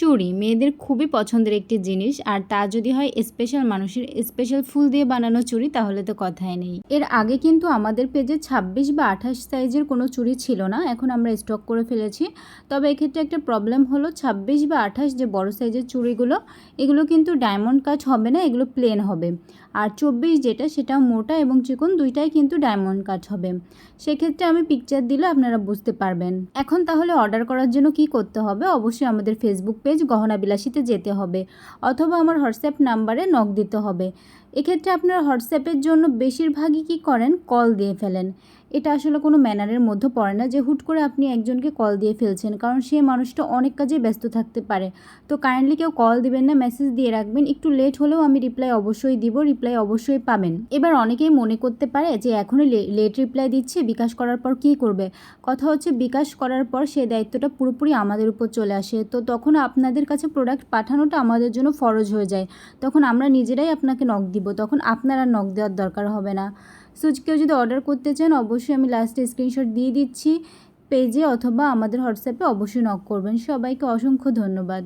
চুড়ি মেয়েদের খুবই পছন্দের একটি জিনিস, আর তা যদি হয় স্পেশাল মানুষের স্পেশাল ফুল দিয়ে বানানো চুড়ি তাহলে তো কথাই নেই। এর আগে কিন্তু আমাদের পেজে ছাব্বিশ বা আঠাশ সাইজের কোনো চুড়ি ছিল না, এখন আমরা স্টক করে ফেলেছি। তবে এক্ষেত্রে একটা প্রবলেম হলো, ছাব্বিশ বা আঠাশ যে বড় সাইজের চুড়িগুলো, এগুলো কিন্তু ডায়মন্ড কাজ হবে না, এগুলো প্লেন হবে। আর চব্বিশ যেটা, সেটা মোটা এবং চিকন, দুইটাই কিন্তু ডায়মন্ড কাজ হবে। সেক্ষেত্রে আমি পিকচার দিলে আপনারা বুঝতে পারবেন। এখন তাহলে অর্ডার করার জন্য কি করতে হবে? অবশ্যই আমাদের ফেসবুক পেজ গহনা বিলাসিতে যেতে হবে অথবা আমার হোয়াটসঅ্যাপ নাম্বারে নক দিতে হবে। এক্ষেত্রে আপনারা হোয়াটসঅ্যাপের জন্য বেশিরভাগই কি করেন? কল দিয়ে ফেলেন। এটা আসলে কোনো ম্যানারের মধ্যে পড়ে না যে হুট করে আপনি একজনকে কল দিয়ে ফেলছেন, কারণ সে মানুষটা অনেক কাজে ব্যস্ত থাকতে পারে। তো কাইন্ডলি কেউ কল দিবেন না, মেসেজ দিয়ে রাখবেন। একটু লেট হলেও আমি রিপ্লাই অবশ্যই দিব, রিপ্লাই অবশ্যই পাবেন। এবার অনেকেই মনে করতে পারে যে এখনই লেট রিপ্লাই দিচ্ছে, বিকাশ করার পর কী করবে? কথা হচ্ছে বিকাশ করার পর সে দায়িত্বটা পুরোপুরি আমাদের উপর চলে আসে। তো তখন আপনাদের কাছে প্রোডাক্ট পাঠানোটা আমাদের জন্য ফরজ হয়ে যায়। তখন আমরা নিজেরাই আপনাকে নক দিব। তখন আপনার আর নখ দেওয়ার দরকার হবে না। সো কেউ যদি অর্ডার করতে চান, অবশ্যই আমি লাস্টে স্ক্রিনশট দিয়ে দিচ্ছি। পেজে অথবা আমাদের হোয়াটসঅ্যাপে অবশ্যই নক করবেন। সবাইকে অসংখ্য ধন্যবাদ।